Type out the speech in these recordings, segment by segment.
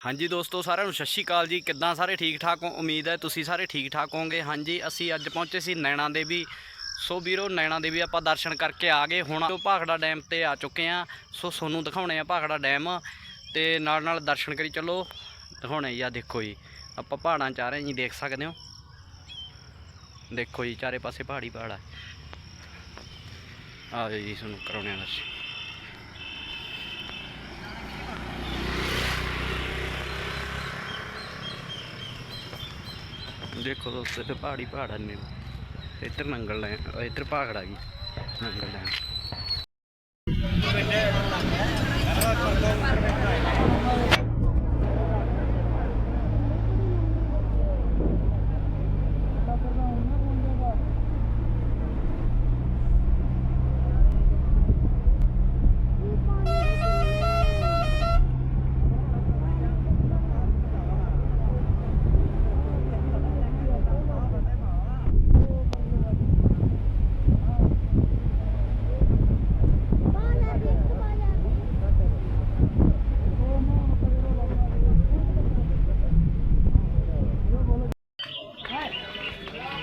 ਹਾਂਜੀ ਦੋਸਤੋ, ਸਾਰਿਆਂ ਨੂੰ ਸਤਿ ਸ਼੍ਰੀ ਅਕਾਲ ਜੀ। ਕਿੱਦਾਂ ਸਾਰੇ ਠੀਕ ਠਾਕ ਹੋ? ਉਮੀਦ ਹੈ ਤੁਸੀਂ ਸਾਰੇ ਠੀਕ ਠਾਕ ਹੋਵੋਗੇ। ਹਾਂਜੀ, ਅਸੀਂ ਅੱਜ ਪਹੁੰਚੇ ਸੀ ਨੈਣਾ ਦੇਵੀ। ਸੋ ਵੀਰੋ, ਨੈਣਾ ਦੇਵੀ ਆਪਾਂ ਦਰਸ਼ਨ ਕਰਕੇ ਆ ਗਏ। ਹੁਣ ਭਾਖੜਾ ਡੈਮ ਤੇ ਆ ਚੁੱਕੇ ਆ ਸੋ ਤੁਹਾਨੂੰ ਦਿਖਾਉਣੇ ਆ ਭਾਖੜਾ ਡੈਮ। ਤੇ ਨਾਲ ਨਾਲ ਦਰਸ਼ਨ ਕਰੀ ਚੱਲੋ। ਦਿਖਾਉਣੇ ਜੀ ਆ, ਦੇਖੋ ਜੀ। ਆਪਾਂ ਪਹਾੜਾਂ 'ਚ ਆ ਰਹੇ ਜੀ, ਦੇਖ ਸਕਦੇ ਹੋ? ਦੇਖੋ ਜੀ, ਚਾਰੇ ਪਾਸੇ ਪਹਾੜੀ ਪਹਾੜ ਆ ਆ ਜੀ, ਤੁਹਾਨੂੰ ਕਰਾਉਣੇ ਆ ਦਰਸ਼ਨ। ਦੇਖੋ ਦੋਸਤੋ ਇੱਥੇ ਪਹਾੜੀ ਪਹਾੜ ਨੇ। ਇੱਧਰ ਨੰਗਲ ਲੈ ਇੱਧਰ ਪਹਾੜ ਆ ਗਈ। ਨੰਗਲ ਲੈ।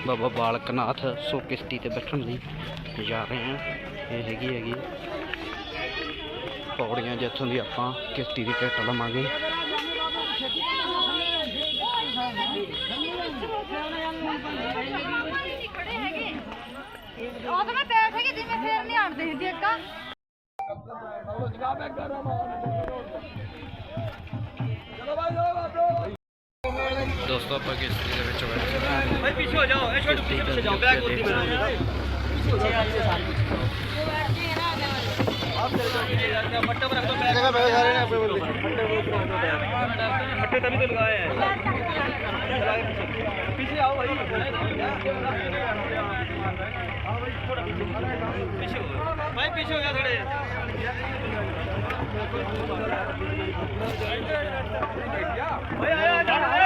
ਬਾਬਾ ਬਾਲਕ ਨਾਥ ਸੋ ਕਿਸ਼ਤੀ ਤੇ ਬੈਠਣ ਲਈ ਜਾ ਰਹੇ ਹਾਂ। ਇਹ ਹੈਗੀ ਹੈਗੀ ਪੌੜੀਆਂ ਜਿੱਥੋਂ ਦੀ ਆਪਾਂ ਕਿਸ਼ਤੀ ਦੀ ਟਿਕਟ ਲਵਾਂਗੇ। ਉਹ ਤਾਂ ਮੈਂ ਬੈਠ ਗਈ ਜਿਵੇਂ ਫੇਰ ਨਹੀਂ ਆਣਦੇ ਹੁੰਦੀ ਅੱਕਾ ਦੋਸਤੋ ਆਪਾਂ ਕਿਸ਼ਤੀ ਦੇ ਵਿੱਚ ਬੈਠੇ ਹਾਂ ਭਾਈ ਪਿੱਛੇ ਹੋ ਜਾਓ ਇਹ ਛੋਟੇ ਪਿੱਛੇ ਜਾਓ ਬੈਗ ਉੱਤੇ फट्टे तभी तो लगाए हैं पीछे आओ भाई पीछे हो भाई पीछे हो गया थोड़े भाई आया अरे बाहर चलाओ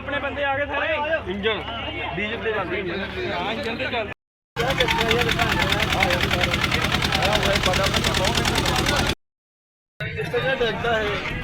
ਆਪਣੇ ਬੰਦੇ ਆ ਗਏ ਸਾਰੇ? ਇੰਜਨ ਡੀਜ਼ਲ ਦੇ ਚੱਲਦੇ ਹਾਂ ਇੰਜਨ ਦੇ ਚੱਲਦੇ। ਆ ਯਾਰ ਪਤਾ ਦੇਖਦਾ ਹੈ